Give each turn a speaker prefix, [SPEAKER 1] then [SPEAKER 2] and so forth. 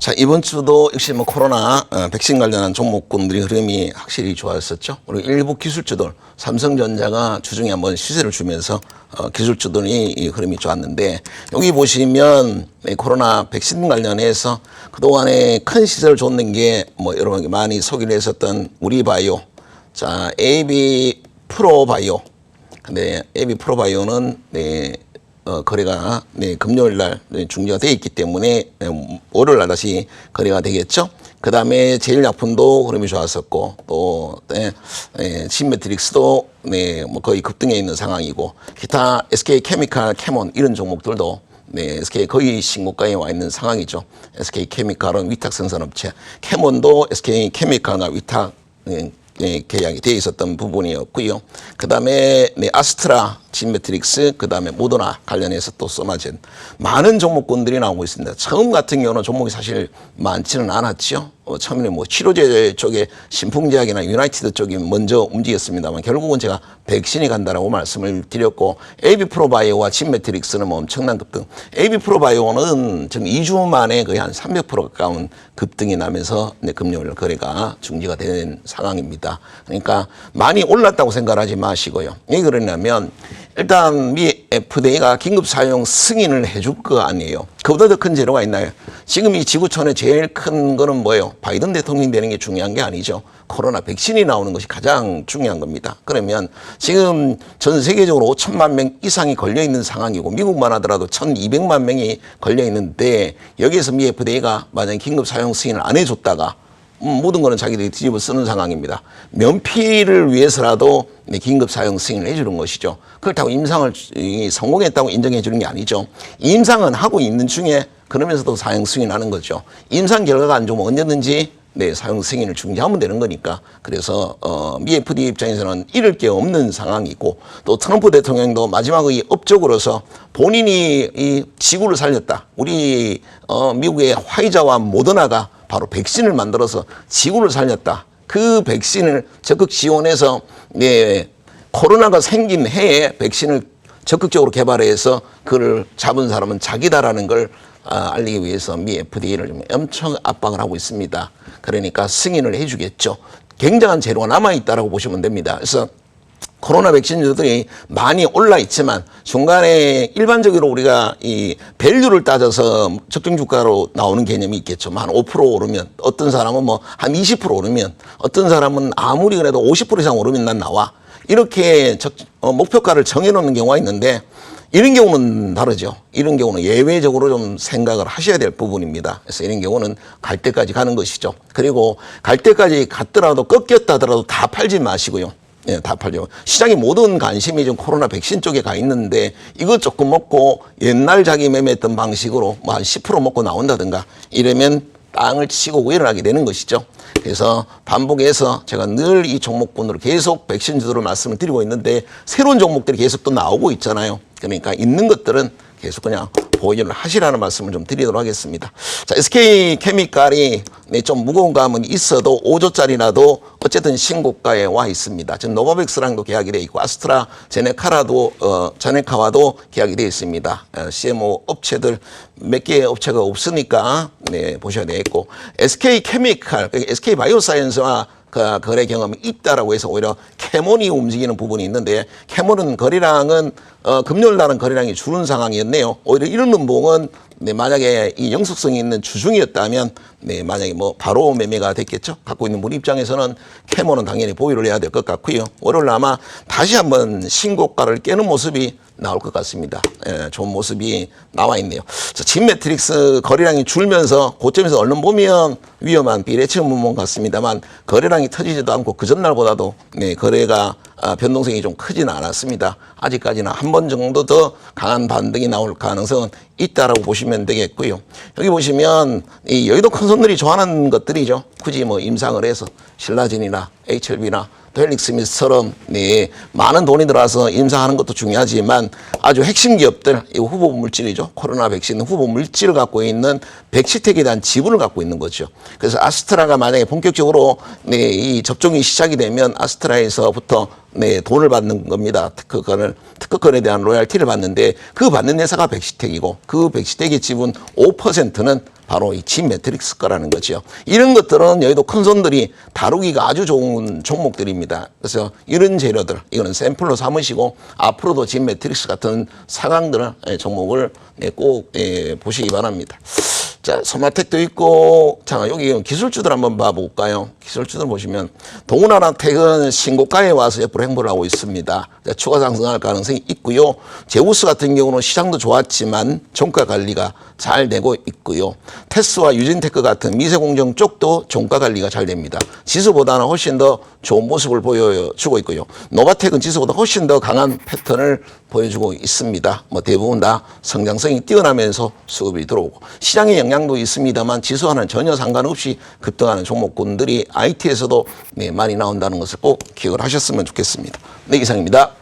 [SPEAKER 1] 자, 이번 주도 역시 뭐 코로나 어, 백신 관련한 종목군들이 흐름이 확실히 좋았었죠. 그리고 일부 기술주들, 삼성전자가 주중에 한번 시세를 주면서 어, 기술주들이 이 흐름이 좋았는데 여기 보시면 이 코로나 백신 관련해서 그동안에 큰 시세를 줬는 게 뭐 여러분 많이 소개를 했었던 우리바이오, 자, AB 프로바이오. 근데 AB 프로바이오는 네, 어, 거래가 네, 금요일 날 네, 중지가 돼 있기 때문에 네, 월요일 날 다시 거래가 되겠죠. 그 다음에 제일약품도 흐름이 좋았었고 또 네, 네, 신매트릭스도 네, 뭐 거의 급등해 있는 상황이고 기타 SK 케미칼, 캐몬 이런 종목들도 네, SK 거의 신고가에 와 있는 상황이죠. SK 케미칼은 위탁 생산업체, 캐몬도 SK 케미칼과 위탁 네, 네, 계약이 되어 있었던 부분이었고요. 그 다음에 네, 아스트라, 진매트릭스, 그 다음에 모더나 관련해서 또 써마젠 많은 종목군들이 나오고 있습니다. 처음 같은 경우는 종목이 사실 많지는 않았죠. 어, 처음에는 뭐 치료제 쪽에 신풍제약이나 유나이티드 쪽이 먼저 움직였습니다만 결국은 제가 백신이 간다라고 말씀을 드렸고 AB 프로바이오와 진매트릭스는 뭐 엄청난 급등. AB 프로바이오는 지금 2주 만에 거의 한 300% 가까운 급등이 나면서 네, 금요일 거래가 중지가 된 상황입니다. 그러니까 많이 올랐다고 생각하지 마시고요. 왜 그러냐면 일단 미 FDA가 긴급 사용 승인을 해줄 거 아니에요. 그보다 더 큰 재료가 있나요? 지금 이 지구촌에 제일 큰 거는 뭐예요? 바이든 대통령이 되는 게 중요한 게 아니죠. 코로나 백신이 나오는 것이 가장 중요한 겁니다. 그러면 지금 전 세계적으로 5천만 명 이상이 걸려 있는 상황이고 미국만 하더라도 1,200만 명이 걸려 있는데 여기에서 미 FDA가 만약에 긴급 사용 승인을 안 해줬다가 음, 모든 거는 자기들이 뒤집어 쓰는 상황입니다. 면피를 위해서라도 네, 긴급 사용 승인을 해주는 것이죠. 그렇다고 임상을 이, 성공했다고 인정해 주는 게 아니죠. 임상은 하고 있는 중에 그러면서도 사용 승인하는 거죠. 임상 결과가 안 좋으면 언제든지 네, 사용 승인을 중지하면 되는 거니까. 그래서 어, 미 FDA 입장에서는 잃을 게 없는 상황이고 또 트럼프 대통령도 마지막의 업적으로서 본인이 이 지구를 살렸다. 우리 어, 미국의 화이자와 모더나가 바로 백신을 만들어서 지구를 살렸다. 그 백신을 적극 지원해서 네, 코로나가 생긴 해에 백신을 적극적으로 개발해서 그를 잡은 사람은 자기다라는 걸 아, 알리기 위해서 미 FDA를 좀 엄청 압박을 하고 있습니다. 그러니까 승인을 해주겠죠. 굉장한 재료가 남아 있다라고 보시면 됩니다. 그래서 코로나 백신들이 많이 올라 있지만 중간에 일반적으로 우리가 이 밸류를 따져서 적정 주가로 나오는 개념이 있겠죠. 한 5% 오르면 어떤 사람은 뭐 한 20% 오르면 어떤 사람은 아무리 그래도 50% 이상 오르면 난 나와. 이렇게 적, 어, 목표가를 정해놓는 경우가 있는데 이런 경우는 다르죠. 이런 경우는 예외적으로 좀 생각을 하셔야 될 부분입니다. 그래서 이런 경우는 갈 때까지 가는 것이죠. 그리고 갈 때까지 갔더라도 꺾였다 하더라도 다 팔지 마시고요. 예, 다 팔죠. 시장의 모든 관심이 좀 코로나 백신 쪽에 가 있는데 이거 조금 먹고 옛날 자기 매매했던 방식으로 뭐 한 10% 먹고 나온다든가 이러면 땅을 치고 일어나게 되는 것이죠. 그래서 반복해서 제가 늘 이 종목군으로 계속 백신 주도로 말씀을 드리고 있는데 새로운 종목들이 계속 또 나오고 있잖아요. 그러니까 있는 것들은 계속 그냥 보유를 하시라는 말씀을 좀 드리도록 하겠습니다. 자, SK 케미칼이 네, 좀 무거운 감은 있어도 5조짜리라도 어쨌든 신고가에 와 있습니다. 지금 노바백스랑도 계약이 되어 있고 아스트라 제네카라도 어, 제네카와도 계약이 되어 있습니다. 어, CMO 업체들 몇 개의 업체가 없으니까 네, 보셔야 되겠고 SK 케미칼, SK 바이오사이언스와 그 거래 경험이 있다라고 해서 오히려 캐몬이 움직이는 부분이 있는데 캐몬은 거래량은 어, 금요일 날은 거래량이 줄은 상황이었네요. 오히려 이런 음봉은 네, 만약에 이 영속성이 있는 주중이었다면 네, 만약에 뭐 바로 매매가 됐겠죠. 갖고 있는 분 입장에서는 캐몬은 당연히 보유를 해야 될 것 같고요. 월요일 아마 다시 한번 신고가를 깨는 모습이 나올 것 같습니다. 예, 좋은 모습이 나와 있네요. 자, 진 매트릭스 거래량이 줄면서 고점에서 얼른 보면 위험한 비례치 음봉 같습니다만 거래량이 터지지도 않고 그 전날보다도 네, 거래가 아, 변동성이 좀 크지는 않았습니다. 아직까지는 한 번 정도 더 강한 반등이 나올 가능성은 있다라고 보시면 되겠고요. 여기 보시면 이 여의도 큰 손들이 좋아하는 것들이죠. 굳이 뭐 임상을 해서 신라진이나 HLB나 헬릭 스미스처럼 네, 많은 돈이 들어와서 임상하는 것도 중요하지만 아주 핵심 기업들 이 후보 물질이죠. 코로나 백신 후보 물질을 갖고 있는 백시텍에 대한 지분을 갖고 있는 거죠. 그래서 아스트라가 만약에 본격적으로 네, 이 접종이 시작이 되면 아스트라에서부터 네, 돈을 받는 겁니다. 특허권을, 특허권에 대한 로얄티를 받는데 그 받는 회사가 백시텍이고 그 백시텍의 지분 5%는 바로 이 진 매트릭스 거라는 거죠. 이런 것들은 여의도 큰 손들이 다루기가 아주 좋은 종목들입니다. 그래서 이런 재료들 이거는 샘플로 삼으시고 앞으로도 진 매트릭스 같은 사강들 의 종목을 예, 꼭 예, 보시기 바랍니다. 자, 소마텍도 있고, 자, 여기 기술주들 한번 봐볼까요? 기술주들 보시면, 동훈하나 택은 신고가에 와서 옆으로 행보를 하고 있습니다. 자, 추가 상승할 가능성이 있고요. 제우스 같은 경우는 시장도 좋았지만, 종가 관리가 잘 되고 있고요. 테스와 유진테크 같은 미세공정 쪽도 종가 관리가 잘 됩니다. 지수보다는 훨씬 더 좋은 모습을 보여주고 있고요. 노바텍은 지수보다 훨씬 더 강한 패턴을 보여주고 있습니다. 뭐 대부분 다 성장성이 뛰어나면서 수급이 들어오고 시장의 영향도 있습니다만 지수와는 전혀 상관없이 급등하는 종목군들이 IT에서도 네, 많이 나온다는 것을 꼭 기억을 하셨으면 좋겠습니다. 네, 이상입니다.